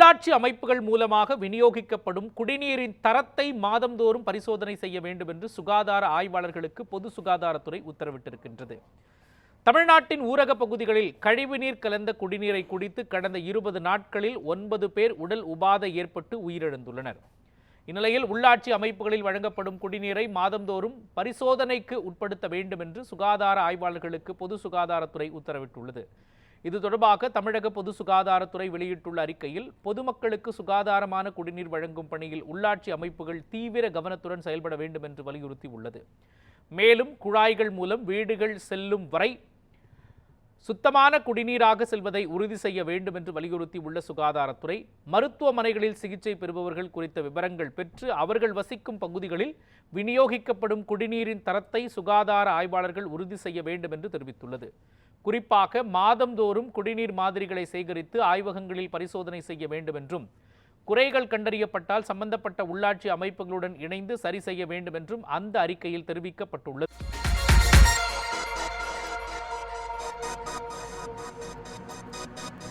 உள்ளாட்சி அமைப்புகள் மூலமாக விநியோகிக்கப்படும் குடிநீரின் தரத்தை மாதந்தோறும் பரிசோதனை செய்ய வேண்டும் என்று சுகாதார ஆய்வாளர்களுக்கு பொது சுகாதாரத்துறை உத்தரவிட்டிருக்கின்றது. தமிழ்நாட்டின் ஊரக பகுதிகளில் கழிவுநீர் கலந்த குடிநீரை குடித்து கடந்த இருபது நாட்களில் ஒன்பது பேர் உடல் உபாதை ஏற்பட்டு உயிரிழந்துள்ளனர். இந்நிலையில் உள்ளாட்சி அமைப்புகளில் வழங்கப்படும் குடிநீரை மாதந்தோறும் பரிசோதனைக்கு உட்படுத்த வேண்டும் என்று சுகாதார ஆய்வாளர்களுக்கு பொது சுகாதாரத்துறை உத்தரவிட்டுள்ளது. இது தொடர்பாக தமிழக பொது சுகாதாரத்துறை வெளியிட்டுள்ள அறிக்கையில் பொதுமக்களுக்கு சுகாதாரமான குடிநீர் வழங்கும் பணியில் உள்ளாட்சி அமைப்புகள் தீவிர கவனத்துடன் செயல்பட வேண்டும் என்று வலியுறுத்தி உள்ளது மேலும் குழாய்கள் மூலம் வீடுகள் செல்லும் வரை சுத்தமான குடிநீராக செல்வதை உறுதி செய்ய வேண்டும் என்று வலியுறுத்தி உள்ள சுகாதாரத்துறை மருத்துவமனைகளில் சிகிச்சை பெறுபவர்கள் குறித்த விவரங்கள் பெற்று அவர்கள் வசிக்கும் பகுதிகளில் விநியோகிக்கப்படும் குடிநீரின் தரத்தை சுகாதார ஆய்வாளர்கள் உறுதி செய்ய வேண்டும் என்று தெரிவித்துள்ளது. குறிப்பாக மாதந்தோறும் குடிநீர் மாதிரிகளை சேகரித்து ஆய்வகங்களில் பரிசோதனை செய்ய வேண்டும் என்றும் குறைகள் கண்டறியப்பட்டால் சம்பந்தப்பட்ட உள்ளாட்சி அமைப்புகளுடன் இணைந்து சரி செய்ய வேண்டும் என்றும் அந்த அறிக்கையில் தெரிவிக்கப்பட்டுள்ளது. you